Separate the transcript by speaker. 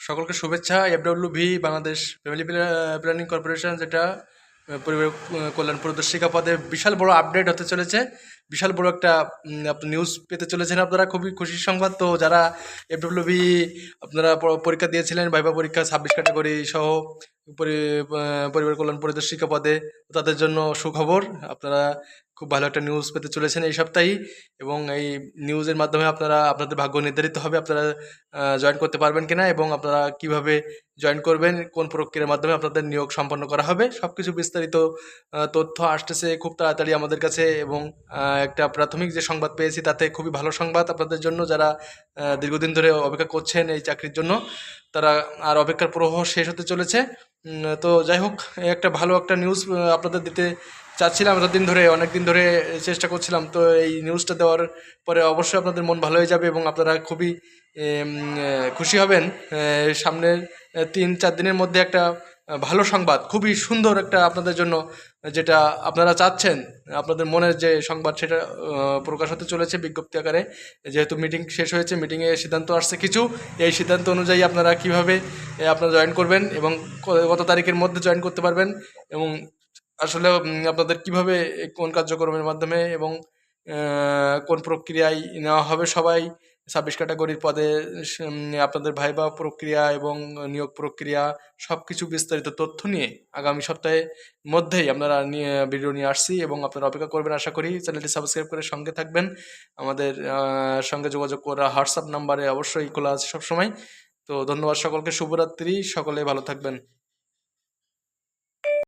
Speaker 1: সকলকে শুভেচ্ছা, F W V Bangladesh family planning corporation, যেটা পরিবার কল্যাণ পরিদর্শিকা পদে বিশাল বড় আপডেট হতে চলেছে। বিশাল বড় একটা নিউজ পেতে চলেছেন আপনারা, খুবই খুশির সংবাদ। তো যারা এফডব্লিউ ভি আপনারা পরীক্ষা দিয়েছিলেন ভাইবা পরীক্ষা ছাব্বিশ ক্যাটাগরি সহ, পরি- পরিবার কল্যাণ পরিদর্শিকা পদে, তাদের জন্য সুখবর। আপনারা খুব ভালো একটা নিউজ পেতে চলেছেন এই সপ্তাহেই এবং এই নিউজের মাধ্যমে আপনারা, আপনাদের ভাগ্য নির্ধারিত হবে, আপনারা জয়েন করতে পারবেন কিনা এবং আপনারা কীভাবে জয়েন করবেন, কোন প্রক্রিয়ার মাধ্যমে আপনাদের নিয়োগ সম্পন্ন করা হবে সব কিছু বিস্তারিত তথ্য আসতেছে খুব তাড়াতাড়ি আমাদের কাছে এবং একটা প্রাথমিক যে সংবাদ পেয়েছি তাতে খুবই ভালো সংবাদ আপনাদের জন্য যারা দীর্ঘদিন ধরে অপেক্ষা করছেন এই চাকরির জন্য, তারা আর অপেক্ষার প্রবাহ শেষ হতে চলেছে। তো যাই হোক, একটা ভালো একটা নিউজ আপনাদের দিতে চাচ্ছিলাম এতদিন ধরে অনেক দিন ধরে চেষ্টা করছিলাম, তো এই নিউজটা দেওয়ার পরে অবশ্যই আপনাদের মন ভালো হয়ে যাবে এবং আপনারা খুবই খুশি হবেন। সামনের তিন, চার দিনের মধ্যে একটা ভালো সংবাদ, খুবই সুন্দর একটা আপনাদের জন্য যেটা আপনারা চাচ্ছেন, আপনাদের মনের যে সংবাদ সেটা প্রকাশ হতে চলেছে বিজ্ঞপ্তি আকারে। যেহেতু মিটিং শেষ হয়েছে মিটিংয়ে সিদ্ধান্ত আসছে কিছু, এই সিদ্ধান্ত অনুযায়ী আপনারা কীভাবে আপনারা জয়েন করবেন এবং কত তারিখের মধ্যে জয়েন করতে পারবেন এবং আসলে আপনাদের কীভাবে কোন কার্যক্রমের মাধ্যমে এবং কোন প্রক্রিয়ায় নেওয়া হবে সবাই ছাব্বিশ ক্যাটাগরির পদে আপনাদের ভাইবা প্রক্রিয়া এবং নিয়োগ প্রক্রিয়া সব কিছু বিস্তারিত তথ্য নিয়ে আগামী সপ্তাহে মধ্যেই আপনারা ভিডিও নিয়ে আসছি এবং আপনারা অপেক্ষা করবেন আশা করি চ্যানেলটি সাবস্ক্রাইব করে সঙ্গে থাকবেন। আমাদের সঙ্গে যোগাযোগ করা হোয়াটসঅ্যাপ নাম্বারে অবশ্যই খোলা আছে সবসময়। তো ধন্যবাদ সকলকে, শুভরাত্রি, সকলে ভালো থাকবেন।